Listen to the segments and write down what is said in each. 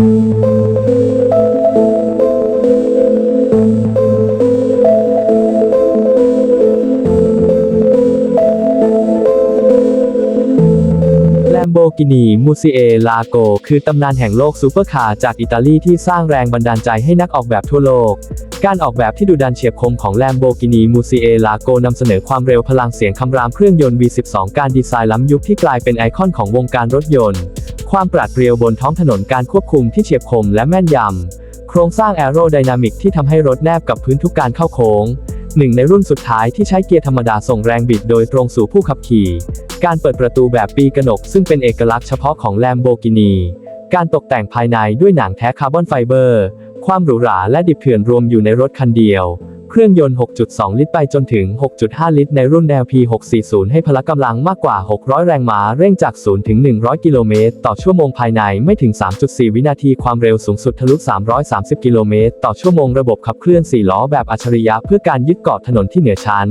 Thank you. Lamborghini Murcielago คือตำนานแห่งโลกซูเปอร์คาร์จากอิตาลีที่สร้างแรงบันดาลใจให้นักออกแบบทั่วโลก การออกแบบที่ดุดันเฉียบคมของ Lamborghini Murcielago นำเสนอความเร็วพลังเสียงคำรามเครื่องยนต์ V12 การดีไซน์ล้ำยุคที่กลายเป็นไอคอนของวงการรถยนต์ ความปราดเปรียวบนท้องถนนการควบคุมที่เฉียบคมและแม่นยำ โครงสร้างแอโรไดนามิกที่ทำให้รถแนบกับพื้นทุกการเข้าโค้ง หนึ่งในรุ่นสุดท้ายที่ใช้เกียร์ธรรมดาส่งแรงบิดโดยตรงสู่ผู้ขับขี่ การเปิดประตูแบบปีกระหนกซึ่งเป็นเอกลักษณ์เฉพาะของแลมโบกินี การตกแต่งภายในด้วยหนังแท้คาร์บอนไฟเบอร์ ความหรูหราและดิบเถื่อนรวมอยู่ในรถคันเดียว เครื่องยนต์ 6.2 ลิตรไปจนถึง 6.5 ลิตร ในรุ่น LP640 ให้พละกำลังมากกว่า 600 แรงม้า เร่งจาก 0 ถึง 100 กิโลเมตร ต่อชั่วโมงภายในไม่ถึง 3.4 วินาที ความเร็วสูงสุดทะลุ 330 กิโลเมตร ต่อชั่วโมง ระบบขับเคลื่อน 4 ล้อแบบอัจฉริยะเพื่อการยึดเกาะถนนที่เหนือชั้น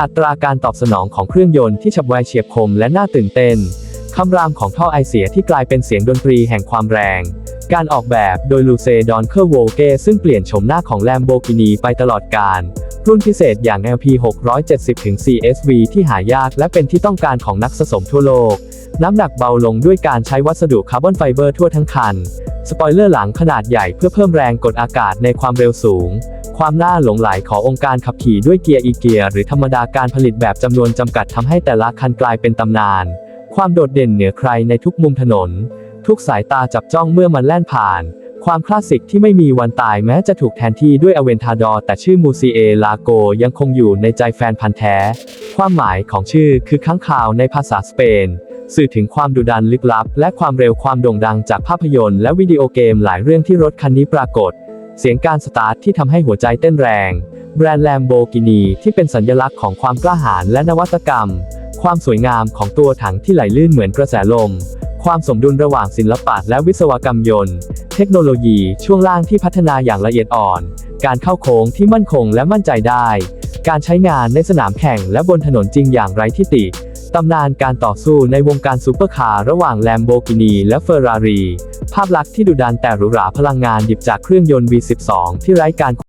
อัตราการตอบสนองของเครื่องยนต์ที่ฉับไวเฉียบคมและน่าตื่นเต้น คำรามของท่อไอเสียที่กลายเป็นเสียงดนตรีแห่งความแรง การออกแบบโดยลูเซดอนเคอร์โวเกซึ่งเปลี่ยนโฉมหน้าของ Lamborghini ไปตลอดกาลรุ่นพิเศษอย่าง LP 670 ถึง CSV ที่หายากและเป็นที่ต้องการของนักสะสมทั่วโลก น้ำหนักเบาลงด้วยการใช้วัสดุคาร์บอนไฟเบอร์ทั่วทั้งคัน สปอยเลอร์หลังขนาดใหญ่เพื่อเพิ่มแรงกดอากาศในความเร็วสูง ความน่าหลงไหลขององค์การขับขี่ด้วยเกียร์อีเกียร์หรือธรรมดาการผลิตแบบจำนวนจำกัดทำให้แต่ละคันกลายเป็นตำนาน ความโดดเด่นเหนือใครในทุกมุมถนน ทุกสายตาจับจ้องเมื่อมันแล่นผ่าน ความคลาสสิกที่ไม่มีวันตายแม้จะถูกแทนที่ด้วยอเวนทาดอร์แต่ชื่อมูซีเอลาโกยังคงอยู่ในใจแฟนพันธ์แท้ ความหมายของชื่อคือค้างคาวในภาษาสเปน สื่อถึงความดุดันลึกลับ และความเร็วความโด่งดังจากภาพยนตร์และวิดีโอเกมหลายเรื่องที่รถคันนี้ปรากฏ เสียงการสตาร์ทที่ทำให้หัวใจเต้นแรง แบรนด์แลมโบกินีที่เป็นสัญลักษณ์ของความกล้าหาญและนวัตกรรม ความสวยงามของตัวถังที่ไหลลื่นเหมือนกระแสลม ความสมดุลระหว่างศิลปะและวิศวกรรมยนต์ เทคโนโลยีช่วงล่างที่พัฒนาอย่างละเอียดอ่อน การเข้าโค้งที่มั่นคงและมั่นใจได้ การใช้งานในสนามแข่งและบนถนนจริงอย่างไร้ที่ติ ตำนานการต่อสู้ในวงการซูเปอร์คาร์ระหว่าง Lamborghini และ Ferrari ภาพลักษณ์ที่ดุดันแต่หรูหราพลังงานดิบจากเครื่องยนต์ V12 ที่ไร้การ